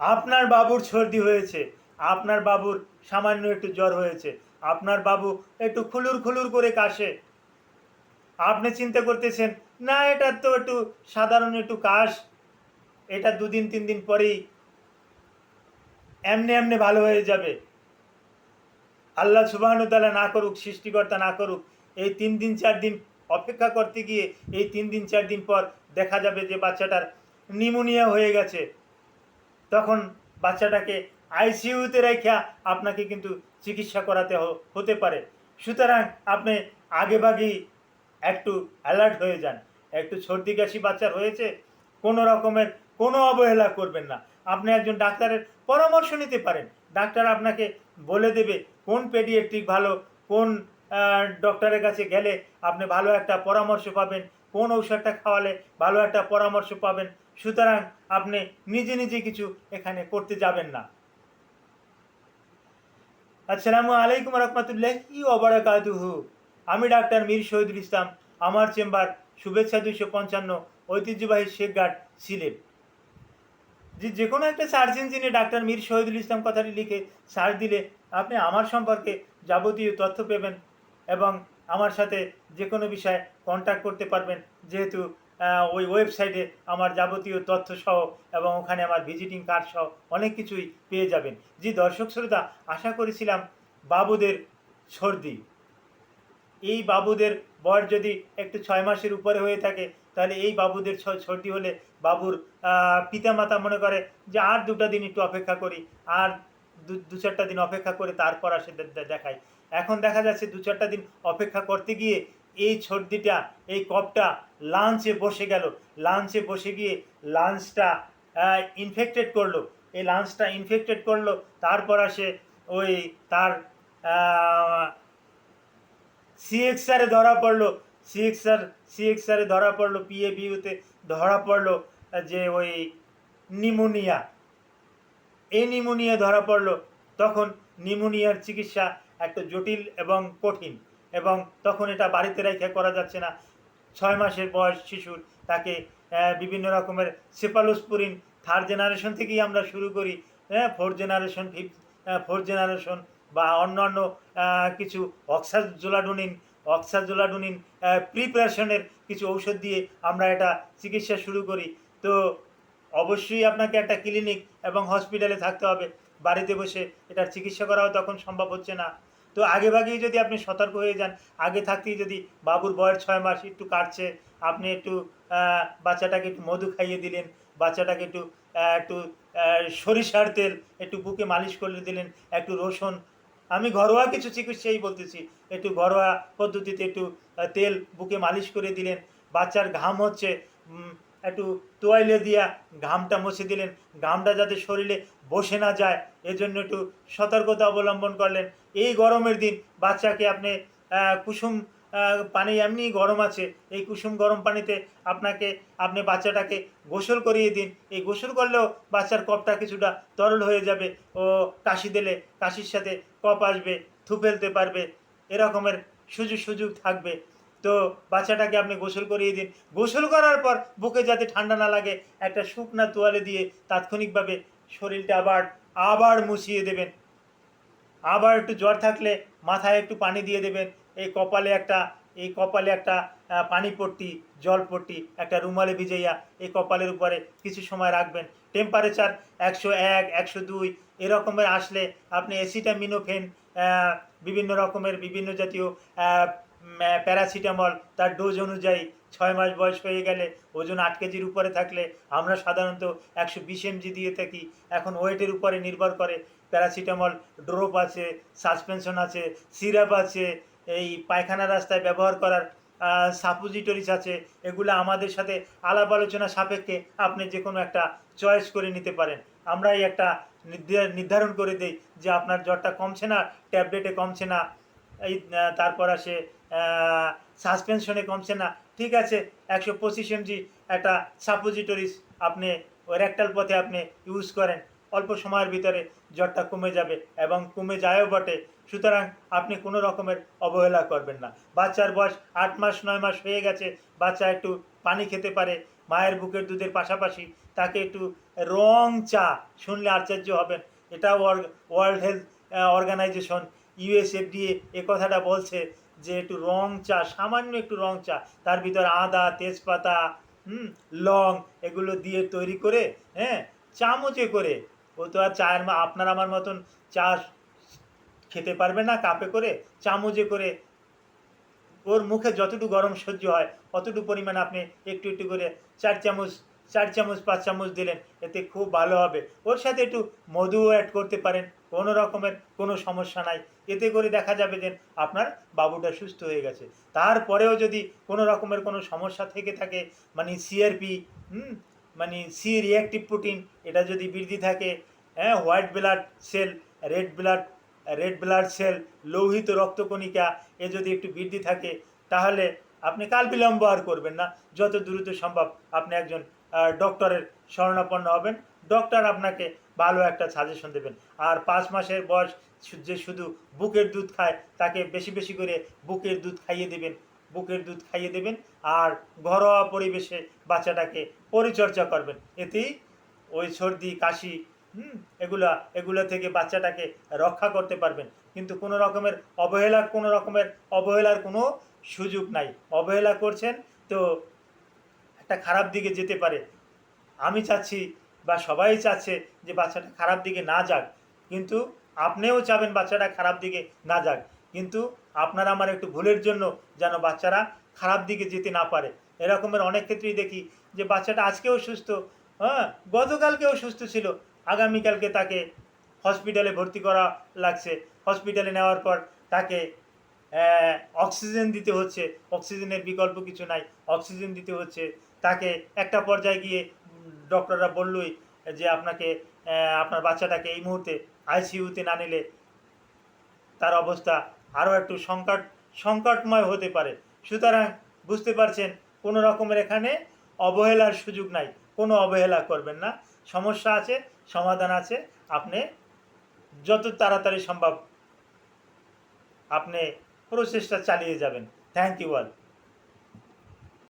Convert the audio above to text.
আপনার বাবুর সর্দি হয়েছে, আপনার বাবুর সামান্য একটু জ্বর হয়েছে, আপনার বাবু একটু খুলুর খুলুর করে কাশে। আপনি চিন্তা করতেছেন, না, এটা তো একটু সাধারণ একটু কাশ, এটা দুদিন, তিন দিন পরেই এমনি এমনি ভালো হয়ে যাবে। আল্লাহ সুবাহনুতালা না করুক, সৃষ্টিকর্তা না করুক, এই তিন দিন, চার দিন অপেক্ষা করতে গিয়ে এই তিন দিন, চার দিন পর দেখা যাবে যে বাচ্চাটার নিমোনিয়া হয়ে গেছে। তখন বাচ্চাটাকে আইসিইউতে রেখা আপনাকে কিন্তু চিকিৎসা করাতে হতে পারে। সুতরাং আপনি আগেভাগেই একটু অ্যালার্ট হয়ে যান। একটু সর্দি কাশি বাচ্চার হয়েছে, কোনো রকমের কোনো অবহেলা করবেন না। আপনি একজন ডাক্তারের পরামর্শ নিতে পারেন। ডাক্তার আপনাকে বলে দেবে কোন পেডিয়াট্রিক ভালো, কোন ডক্টরের কাছে গেলে আপনি ভালো একটা পরামর্শ পাবেন। কোন ঔষধটা খাওয়ালে ভালো একটা পরামর্শ পাবেন। সুতরাং আপনি নিজে নিজে কিছু এখানে করতে যাবেন না। আসসালামু আলাইকুম রহমতুল্লাহি ওবরাকাতুহু। আমি ডাক্তার মীর শহীদুল ইসলাম। আমার চেম্বার শুভেচ্ছা দুইশো পঞ্চান্ন, ঐতিহ্যবাহী শেখঘাট, সিলেট। যে যে কোনো একটা সার্চ ইঞ্জিনে ডাক্তার মীর শহীদুল ইসলাম কথাটি লিখে সার্চ দিলে আপনি আমার সম্পর্কে যাবতীয় তথ্য পেবেন এবং আমার সাথে যে কোনো বিষয়ে কন্ট্যাক্ট করতে পারবেন। যেহেতু ওই ওয়েবসাইটে আমার যাবতীয় তথ্য সহ এবং ওখানে আমার ভিজিটিং কার্ড সহ অনেক কিছুই পেয়ে যাবেন। জি, দর্শক শ্রোতা, আশা করেছিলাম বাবুদের সর্দি। এই বাবুদের বয়স যদি একটু ছয় মাসের উপরে হয়ে থাকে, তাহলে এই বাবুদের সর্দি হলে বাবুর পিতামাতা মনে করে যে আর দুটা দিন একটু অপেক্ষা করি, আর দু- চারটা দিন অপেক্ষা করে তারপর আসে দেখায় এখন দেখা যাচ্ছে দু চারটা দিন অপেক্ষা করতে গিয়ে এই সর্দিটা এই কপটা লাঞ্চে বসে গেল। লাঞ্চে বসে গিয়ে লাঞ্চটা ইনফেক্টেড করল। এই লাঞ্চটা ইনফেক্টেড করল, তারপর আসে ওই তার সিএক্সআরে ধরা পড়ল। সিএক্সআর সিএক্সআরে ধরা পড়ল পিএবিউতে ধরা পড়ল, যে ওই নিমোনিয়া। এই নিমোনিয়া ধরা পড়ল। তখন নিমোনিয়ার চিকিৎসা একটা জটিল এবং কঠিন। এবং তখন এটা বাড়িতে রেখে করা যাচ্ছে না। ছয় মাসের বয়স শিশুর তাকে বিভিন্ন রকমের সেপালোস্পুরিন থার্ড জেনারেশন থেকেই আমরা শুরু করি হ্যাঁ fourth generation fifth fourth generation বা অন্যান্য কিছু অক্সাজোলাডোনিন অক্সাজোলাডোনিন প্রিপারেশনের কিছু ঔষধ দিয়ে আমরা এটা চিকিৎসা শুরু করি। তো অবশ্যই আপনাকে একটা ক্লিনিক এবং হসপিটালে থাকতে হবে। বাড়িতে বসে এটার চিকিৎসা করাও তখন সম্ভব হচ্ছে না। তো আগে ভাগেই যদি আপনি সতর্ক হয়ে যান, আগে থাকতেই যদি বাবুর বয়স ছয় মাস একটু কাটছে, আপনি একটু বাচ্চাটাকে একটু মধু খাইয়ে দিলেন, বাচ্চাটাকে একটু একটু সরিষার তেল একটু বুকে মালিশ করে দিলেন, একটু রসুন, আমি ঘরোয়া কিছু চিকিৎসাই বলতেছি, একটু ঘরোয়া পদ্ধতিতে একটু তেল বুকে মালিশ করে দিলেন, বাচ্চার ঘাম হচ্ছে একটু তোয়াইলে দিয়া ঘামটা মুছে দিলেন। ঘামটা যাতে শরীরে বসে না যায়, এজন্য একটু সতর্কতা অবলম্বন করলেন। এই গরমের দিন বাচ্চাকে আপনি কুসুম পানি এমনি গরম আছে, এই কুসুম গরম পানিতে আপনাকে, আপনি বাচ্চাটাকে গোসল করিয়ে দিন। এই গোসল করলেও বাচ্চার কপটা কিছুটা তরল হয়ে যাবে ও কাশি দিলে কাশির সাথে কপ আসবে, থু ফেলতে পারবে। এরকমের সুযোগ সুযোগ থাকবে। তো বাচ্চাটাকে আপনি গোসল করিয়ে দিন। গোসল করার পর বুকে যাতে ঠান্ডা না লাগে, একটা শুকনা তোয়ালে দিয়ে তাৎক্ষণিকভাবে শরীরটা আবার আবার মুছিয়ে দেবেন। আবার একটু জ্বর থাকলে মাথায় একটু পানি দিয়ে দেবেন। এই কপালে একটা, এই কপালে একটা পানি পট্টি, জল পট্টি, একটা রুমালে ভিজাইয়া এই কপালের উপরে কিছু সময় রাখবেন। টেম্পারেচার একশো এক, একশো দুই, এরকমের আসলে আপনি অ্যাসিটামিনোফেন বিভিন্ন রকমের বিভিন্ন জাতীয় প্যারাসিটামল, তার ডোজ অনুযায়ী ছয় মাস বয়স হয়ে গেলে ওজন আট কেজির উপরে থাকলে আমরা সাধারণত একশো বিশ এমজি দিয়ে থাকি। এখন ওয়েটের উপরে নির্ভর করে প্যারাসিটামল, ড্রপ আছে, সাসপেনশন আছে, সিরাপ আছে, এই পায়খানা রাস্তায় ব্যবহার করার সাপোজিটরিস আছে, এগুলো আমাদের সাথে আলাপ আলোচনা সাপেক্ষে আপনি যে কোনো একটা চয়েস করে নিতে পারেন। আমরা এই একটা নির্ধা- নির্ধারণ করে দিই যে আপনার জ্বরটা কমছে না, ট্যাবলেটে কমছে না, এই তারপর আসে সাসপেনশনে কমছে না। ঠিক আছে, একশো পঁচিশ এমজি একটা সাপোজিটরিস আপনি রেক্টাল পথে আপনি ইউজ করেন, অল্প সময়ের ভিতরে জ্বরটা কমে যাবে এবং কমে যায়ও বটে। সুতরাং আপনি কোনো রকমের অবহেলা করবেন না। বাচ্চার বয়স আট মাস, নয় মাস হয়ে গেছে, বাচ্চা একটু পানি খেতে পারে, মায়ের বুকের দুধের পাশাপাশি তাকে একটু রং চা শুনলে আশ্চর্য হবেন। এটা ওয়ার্ল্ড হেলথ অর্গানাইজেশন ইউএসএফডিএ এ কথাটা বলছে যে একটু রং চা, সামান্য একটু রং চা, তার ভিতরে আদা, তেজপাতা, হুম, লং এগুলো দিয়ে তৈরি করে হ্যাঁ চামচে করে, ও তো আর চায়ের মা, আপনার আমার মতন চা খেতে পারবে না কাপে করে, চামচে করে, ওর মুখে যতটুকু গরম সহ্য হয়, অতটুকু পরিমাণ আপনি একটু একটু করে, চার চামচ চার চামচ, পাঁচ চামচ দিলেন, এতে খুব ভালো হবে। ওর সাথে একটু মধুও অ্যাড করতে পারেন, কোনো রকমের কোনো সমস্যা নাই। এতে করে দেখা যাবে যে আপনার বাবুটা সুস্থ হয়ে গেছে। তারপরেও যদি কোনো রকমের কোনো সমস্যা থেকে থাকে মানে সিআরপি হুম মানে সি রিয়াক্টিভ প্রোটিন এটা যদি বৃদ্ধি থাকে হ্যাঁ white blood cell red blood red blood cell লৌহিত রক্তকণিকা, এ যদি একটু বৃদ্ধি থাকে, তাহলে আপনি কাল বিলম্ব আর করবেন না। যত দ্রুত সম্ভব আপনি একজন ডক্টরের শরণাপন্ন হবেন। ডক্টর আপনাকে ভালো একটা সাজেশন দেবেন। আর পাঁচ মাসের বয়স যে শুধু বুকের দুধ খায়, তাকে বেশি বেশি করে বুকের দুধ খাইয়ে দেবেন। বুকের দুধ খাইয়ে দেবেন আর ঘরোয়া পরিবেশে বাচ্চাটাকে পরিচর্যা করবেন। এতেই ওই সর্দি, কাশি, হুম, এগুলা, এগুলো থেকে বাচ্চাটাকে রক্ষা করতে পারবেন। কিন্তু কোনো রকমের অবহেলা, কোনো রকমের অবহেলার কোনো সুযোগ নাই। অবহেলা করছেন তো একটা খারাপ দিকে যেতে পারে। আমি চাচ্ছি বা সবাই চাচ্ছে যে বাচ্চাটা খারাপ দিকে না যাক। কিন্তু আপনিও চাবেন বাচ্চাটা খারাপ দিকে না যাক। কিন্তু আপনারা আমার একটু ভুলের জন্য যেন বাচ্চারা খারাপ দিকে যেতে না পারে। এরকমের অনেক ক্ষেত্রেই দেখি যে বাচ্চাটা আজকেও সুস্থ হ্যাঁ গতকালকেও সুস্থ ছিল। আগামীকালকে তাকে হসপিটালে ভর্তি করা লাগছে। হসপিটালে নেওয়ার পর তাকে অক্সিজেন দিতে হচ্ছে। অক্সিজেনের বিকল্প কিছু নাই। অক্সিজেন দিতে হচ্ছে। তাকে একটা পর্যায়ে গিয়ে ডক্টররা বললই যে আপনাকে আপনার বাচ্চাটাকে এই মুহূর্তে আইসিইউতে না নিলে তার অবস্থা আরও একটু সংকট, সংকটময় হতে পারে। সুতরাং বুঝতে পারছেন, কোনো রকমের এখানে অবহেলার সুযোগ নাই। কোনো অবহেলা করবেন না। সমস্যা আছে, সমাধান আছে। আপনি যত তাড়াতাড়ি সম্ভব আপনি প্রচেষ্টা চালিয়ে যাবেন। Thank you all.